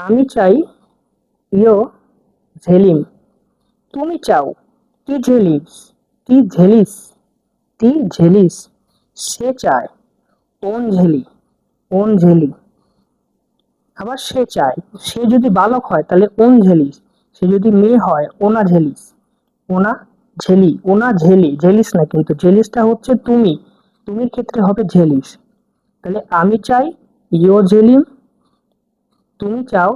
আমি চাই ইয়ো ঝেলিম। তুমি চাও কি ঝেলিস? কি ঝেলিস? কি ঝেলিস? সে চায় ওন ঝেলি? ওন ঝেলি? আবার সে চায়, সে যদি বালক হয় তাহলে ওন ঝেলিস সে যদি মেয়ে হয়, ওনা ঝেলিস। ওনা ঝেলি ওনা ঝেলি, ঝেলিস না কিন্তু, ঝেলিসটা হচ্ছে তুমি। তুমির ক্ষেত্রে হবে ঝেলিস। তাহলে আমি চাই ইয়ো ঝেলিম তুমি চাও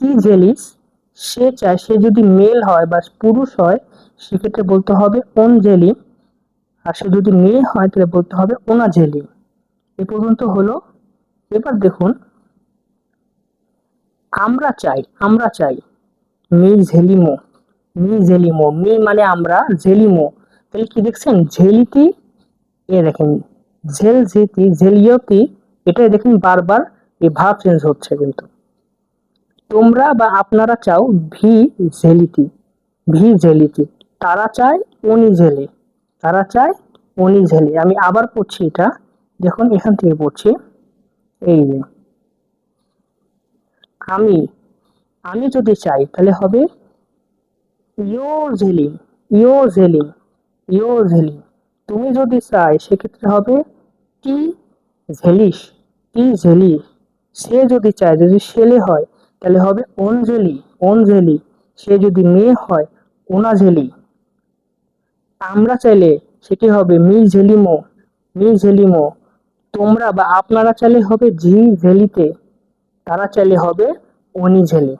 কি জেলিস? সে চায়, সে যদি মেল হয় বা পুরুষ হয়, সেক্ষেত্রে বলতে হবে ওন ঝেলিম আর সে যদি মেয়ে হয়, তাহলে বলতে হবে ওনা ঝেলিম এ পর্যন্ত হলো। এবার দেখুন। আমরা চাই আমরা চাই। মি ঝেলিমো মি ঝেলিমো মি মানে আমরা ঝেলিমো তাহলে কি দেখছেন? ঝেলিতি এ দেখেন ঝেল ঝেতি ঝেলিয়তি এটাই দেখেন বারবার এই ভাব চেঞ্জ হচ্ছে কিন্তু। তোমরা বা আপনারা চাও ভি ঝেলিতি ভি ঝেলিতি তারা চায় উনি ঝেলে তারা চায় উনি ঝেলে আমি আবার পড়ছি এটা। দেখুন, এখান থেকে পড়ছি। এই যে। আমি আমি যদি চাই, তাহলে হবে ইয়ো ঝেলিম ইয়ো ঝেলিম ইয়ো ঝেলিম তুমি যদি চাই, সেক্ষেত্রে হবে কি ঝেলিস টি ঝেলিস সে যদি চায়, যদি ছেলে হয় তাহলে হবে অঞ্জলি। অঞ্জলি, সে যদি মেয়ে হয় ওনাঝেলি আমরা চাইলে সেটি হবে মি ঝেলিমো মি ঝেলিমো তোমরা বা আপনারা চাইলে হবে ঝি ঝেলিতে তারা চাইলে হবে অনি ঝেলি